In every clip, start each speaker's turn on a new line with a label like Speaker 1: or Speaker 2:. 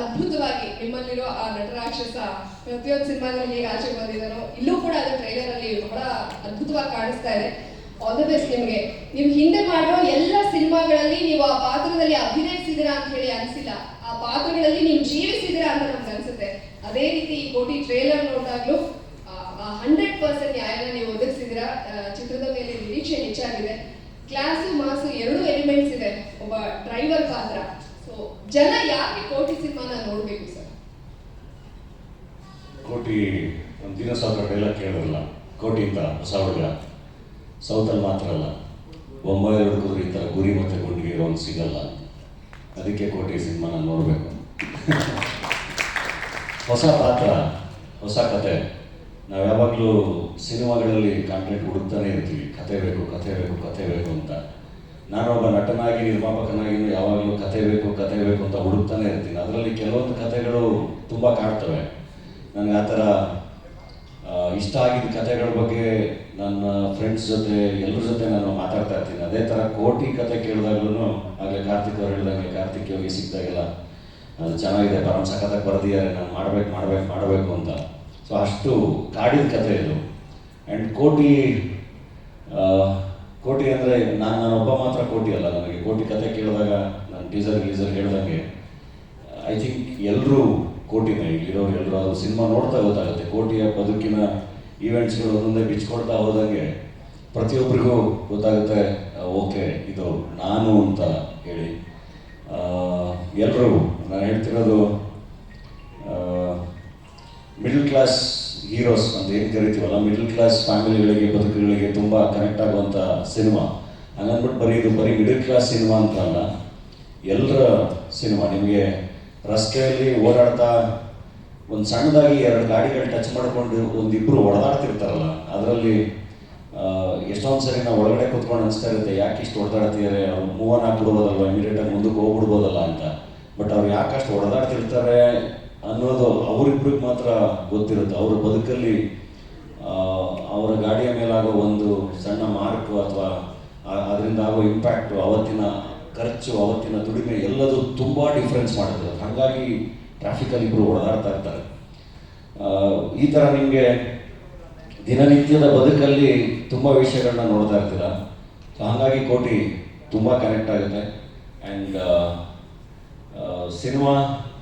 Speaker 1: ಅದ್ಭುತವಾಗಿ ನಿಮ್ಮಲ್ಲಿರೋ ಆ ನಟರಾಕ್ಷಸ ಪ್ರತಿಯೊಂದು ಸಿನಿಮಾದಲ್ಲಿ ಹೇಗೆ ಆಚೆ ಬಂದಿದ್ದಾನೋ, ಇಲ್ಲೂ ಕೂಡ ಅದು ಟ್ರೈಲರ್ ಅಲ್ಲಿ ಬಹಳ ಅದ್ಭುತವಾಗಿ ಕಾಣಿಸ್ತಾ ಇದೆ. ಆಲ್ ದ ಬೆಸ್ಟ್ ನಿಮಗೆ. ನೀವು ಹಿಂದೆ ಮಾಡೋ ಎಲ್ಲ ಸಿನಿಮಾಗಳಲ್ಲಿ ನೀವು ಆ ಪಾತ್ರದಲ್ಲಿ ಅಭಿನಯಿಸಿದಿರಾ ಅಂತ ಹೇಳಿ ಅನ್ಸಿಲ್ಲ. ಆ ಪಾತ್ರಗಳಲ್ಲಿ ನೀವು ಜೀವಿಸಿದಿರಾ ಅಂತ ನಮ್ಗೆ ಅನ್ಸುತ್ತೆ. ಅದೇ ರೀತಿ ಈ ಕೋಟಿ ಟ್ರೇಲರ್ ನೋಡಿದಾಗ್ಲೂ ಹಂಡ್ರೆಡ್ ಪರ್ಸೆಂಟ್ ನ್ಯಾಯನ ನೀವು ಒದಗಿಸಿದಿರಾ ಚಿತ್ರದ ಮೇಲೆ ನಿರೀಕ್ಷೆ ಹೆಚ್ಚಾಗಿದೆ. ಕ್ಲಾಸು ಮಾಸು ಎರಡೂ ಎಲಿಮೆಂಟ್ಸ್ ಇದೆ. ಒಬ್ಬ ಡ್ರೈವರ್ ಪಾತ್ರ. ಜನ ಯಾಕೆ ಕೋಟಿ ಸಿನಿಮಾನ ನೋಡಬೇಕು ಸರ್?
Speaker 2: ಕೋಟಿ ದಿನ ಸಾವಿರ ಎಲ್ಲ ಕೇಳಿದ್ರಲ್ಲ ಕೋಟಿ ಅಂತ ಹೊಸ ಹುಡುಗ. ಸೌತಲ್ಲಿ ಮಾತ್ರ ಅಲ್ಲ. ಒಂಬೈನೂರು ಹುಡುಗರು ಈ ಥರ ಗುರಿ ಮತ್ತು ಗುಂಡಿಗೆ ಒಂದು ಸಿಗಲ್ಲ. ಅದಕ್ಕೆ ಕೋಟಿ ಸಿನಿಮಾನ ನೋಡಬೇಕು. ಹೊಸ ಪಾತ್ರ, ಹೊಸ ಕತೆ. ನಾವು ಯಾವಾಗಲೂ ಸಿನಿಮಾಗಳಲ್ಲಿ ಕಾಂಟ್ರಾಕ್ಟ್ ಹುಡುಕ್ತಾನೆ ಇರ್ತೀವಿ. ಕತೆ ಬೇಕು ಕತೆ ಬೇಕು ಕತೆ ಬೇಕು ಅಂತ. ನಾನೊಬ್ಬ ನಟನಾಗಿ, ನಿರ್ಮಾಪಕನಾಗಿ ಯಾವಾಗಲೂ ಕತೆ ಬೇಕು ಕತೆ ಬೇಕು ಅಂತ ಹುಡುಕ್ತಾನೆ ಇರ್ತೀನಿ. ಅದರಲ್ಲಿ ಕೆಲವೊಂದು ಕತೆಗಳು ತುಂಬ ಕಾಡ್ತವೆ ನನಗೆ ಆ ಥರ ಇಷ್ಟ ಆಗಿದ್ದ ಕಥೆಗಳ ಬಗ್ಗೆ ನನ್ನ ಫ್ರೆಂಡ್ಸ್ ಜೊತೆ ಎಲ್ಲರ ಜೊತೆ ನಾನು ಮಾತಾಡ್ತಾ ಇರ್ತೀನಿ. ಅದೇ ಥರ ಕೋಟಿ ಕತೆ ಕೇಳಿದಾಗ್ಲೂ ಆಗಲೇ ಕಾರ್ತಿಕ್ ಅವ್ರು ಹೇಳಿದಾಗಲೇ ಕಾರ್ತಿಕ್ ಯೋಗಿ ಸಿಕ್ಕಿದಾಗೆಲ್ಲ ಅದು ಚೆನ್ನಾಗಿದೆ ಪರಮ ಸಖತ್ತಾಗಿ ಬರೆದಿದ್ದಾರೆ, ನಾನು ಮಾಡ್ಬೇಕು ಮಾಡ್ಬೇಕು, ಮಾಡಬೇಕು ಅಂತ. ಸೊ ಅಷ್ಟು ಕಾಡಿದ ಕತೆ ಇದು. ಆ್ಯಂಡ್ ಕೋಟಿ ಕೋಟಿ ಅಂದರೆ ನಾನು ನಾನೊಬ್ಬ ಮಾತ್ರ ಕೋಟಿ ಅಲ್ಲ ನನಗೆ. ಕೋಟಿ ಕತೆ ಕೇಳಿದಾಗ ನಾನು ಟೀಸರ್ ಗೀಸರ್ ಹೇಳಿದಂಗೆ ಐ ಥಿಂಕ್ ಎಲ್ಲರೂ ಕೋಟಿನ, ಇಲ್ಲಿರೋರು ಎಲ್ಲರೂ ಅದು ಸಿನಿಮಾ ನೋಡ್ತಾ ಗೊತ್ತಾಗುತ್ತೆ. ಕೋಟಿಯ ಬದುಕಿನ ಈವೆಂಟ್ಸ್ಗಳು ಒಂದೊಂದೇ ಬಿಚ್ಕೊಳ್ತಾ ಹೋದಂಗೆ ಪ್ರತಿಯೊಬ್ಬರಿಗೂ ಗೊತ್ತಾಗುತ್ತೆ ಓಕೆ ಇದು ನಾನು ಅಂತ ಹೇಳಿ. ಎಲ್ಲರೂ ನಾನು ಹೇಳ್ತಿರೋದು ಮಿಡಲ್ ಕ್ಲಾಸ್ ಹೀರೋಸ್ ಅಂತ ಏನು ಕರಿತೀವಲ್ಲ ಮಿಡಲ್ ಕ್ಲಾಸ್ ಫ್ಯಾಮಿಲಿಗಳಿಗೆ ಬದುಕುಗಳಿಗೆ ತುಂಬ ಕನೆಕ್ಟ್ ಆಗುವಂಥ ಸಿನಿಮಾ ಹಂಗಂದ್ಬಿಟ್ಟು ಬರೀ ಇದು ಬರೀ ಮಿಡಲ್ ಕ್ಲಾಸ್ ಸಿನಿಮಾ ಅಂತ ಅಲ್ಲ, ಎಲ್ಲರ ಸಿನಿಮಾ ನಿಮಗೆ ರಸ್ತೆಯಲ್ಲಿ ಓಡಾಡ್ತಾ, ಒಂದು ಸಣ್ಣದಾಗಿ ಎರಡು ಗಾಡಿಗಳು ಟಚ್ ಮಾಡಿಕೊಂಡು ಒಂದಿಬ್ಬರು ಹೊಡೆದಾಡ್ತಿರ್ತಾರಲ್ಲ ಅದರಲ್ಲಿ ಎಷ್ಟೊಂದು ಸರಿ ನಾವು ಒಳಗಡೆ ಕೂತ್ಕೊಂಡು ಅನಿಸ್ತಾ ಇರುತ್ತೆ, ಯಾಕೆ ಇಷ್ಟು ಹೊಡೆದಾಡ್ತಿದ್ದಾರೆ ಅವ್ರು ಮೂವನ್ ಹಾಕ್ಬಿಡ್ಬೋದಲ್ವ ಇಮಿಡಿಯೇಟಾಗಿ ಮುಂದಕ್ಕೆ ಹೋಗ್ಬಿಡ್ಬೋದಲ್ಲ ಅಂತ. ಬಟ್ ಅವ್ರು ಯಾಕಷ್ಟು ಹೊಡೆದಾಡ್ತಿರ್ತಾರೆ ಅನ್ನೋದು ಅವರಿಬ್ರಿಗೆ ಮಾತ್ರ ಗೊತ್ತಿರುತ್ತೆ. ಅವರ ಬದುಕಲ್ಲಿ ಅವರ ಗಾಡಿಯ ಮೇಲಾಗೋ ಒಂದು ಸಣ್ಣ ಮಾರ್ಕು ಅಥವಾ ಅದರಿಂದ ಆಗೋ ಇಂಪ್ಯಾಕ್ಟು ಅವತ್ತಿನ ಖರ್ಚು, ಅವತ್ತಿನ ದುಡಿಮೆ ಎಲ್ಲದೂ ತುಂಬ ಡಿಫ್ರೆನ್ಸ್ ಮಾಡುತ್ತೆ ಹಾಗಾಗಿ ಟ್ರಾಫಿಕಲ್ಲಿ ಇಬ್ಬರು ಓಡಾಡ್ತಾ ಇರ್ತಾರೆ. ಈ ಥರ ನಿಮಗೆ ದಿನನಿತ್ಯದ ಬದುಕಲ್ಲಿ ತುಂಬ ವಿಷಯಗಳನ್ನ ನೋಡ್ತಾ ಇರ್ತೀರ? ಸೊ ಹಾಗಾಗಿ ಕೋಟಿ ತುಂಬ ಕನೆಕ್ಟ್ ಆಗುತ್ತೆ. ಆ್ಯಂಡ್ ಸಿನಿಮಾ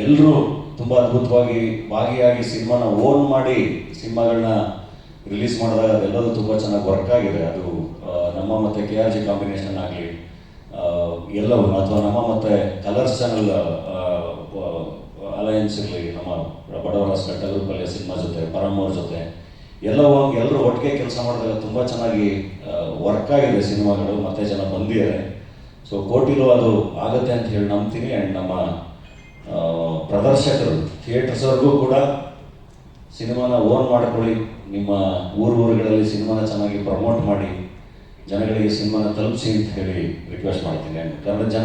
Speaker 2: ಎಲ್ಲರೂ ತುಂಬ ಅದ್ಭುತವಾಗಿ ಭಾಗಿಯಾಗಿ ಸಿನಿಮಾನ ಓನ್ ಮಾಡಿ ಸಿನಿಮಾಗಳನ್ನ ರಿಲೀಸ್ ಮಾಡಿದಾಗ ಅದೆಲ್ಲದೂ ತುಂಬ ಚೆನ್ನಾಗಿ ವರ್ಕ್ ಆಗಿದೆ. ಅದು ನಮ್ಮ ಮತ್ತು ಕೆ ಆರ್ ಜಿ ಕಾಂಬಿನೇಷನ್ ಆಗಲಿ ಎಲ್ಲವೂ ಅಥವಾ ನಮ್ಮ ಮತ್ತು ಕಲರ್ಸ್ ಚಾನಲ್ ಅಲಯನ್ಸ್ ಇರಲಿ, ನಮ್ಮ ಬಡವರ ಸ್ಪೆಟ್ಟ ಗ್ರೂಪಲ್ಲಿ ಸಿನಿಮಾ ಜೊತೆ ಪರಮೋರ್ ಜೊತೆ, ಎಲ್ಲವೂ ಎಲ್ಲರೂ ಒಟ್ಟಿಗೆ ಕೆಲಸ ಮಾಡಿದಾಗ ತುಂಬ ಚೆನ್ನಾಗಿ ವರ್ಕ್ ಆಗಿದೆ ಸಿನಿಮಾಗಳು, ಮತ್ತೆ ಜನ ಬಂದಿದ್ದಾರೆ. ಸೊ ಕೋಟಿಲು ಅದು ಆಗುತ್ತೆ ಅಂತ ಹೇಳಿ ನಂಬ್ತೀನಿ. ಆ್ಯಂಡ್ ನಮ್ಮ ಪ್ರದರ್ಶಕರು ಥಿಯೇಟರ್ಸ್ವರೆಗೂ ಕೂಡ ಸಿನಿಮಾನ ಓನ್ ಮಾಡ್ಕೊಳ್ಳಿ. ನಿಮ್ಮ ಊರು ಊರುಗಳಲ್ಲಿ ಸಿನಿಮಾನ ಚೆನ್ನಾಗಿ ಪ್ರಮೋಟ್ ಮಾಡಿ. ಜನಗಳಿಗೆ ಸಿನಿಮಾನ ತಲುಪಿಸಿ ಅಂತ ಹೇಳಿ ರಿಕ್ವೆಸ್ಟ್ ಮಾಡ್ತೀನಿ. ಕನ್ನಡ ಜನ